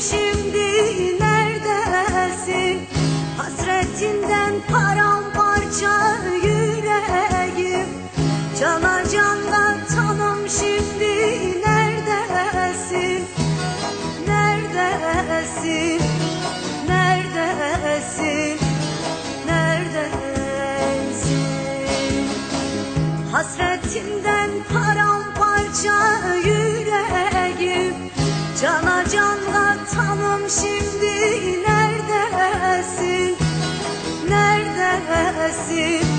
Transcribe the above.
Şimdi neredesin? Hasretinden paramparça yüreğim Cana canla tanım şimdi neredesin? Neredesin? Neredesin? Neredesin? Hasretinden paramparça yüreğim Cana canla Soruyorum şimdi neredesin? Neredesin?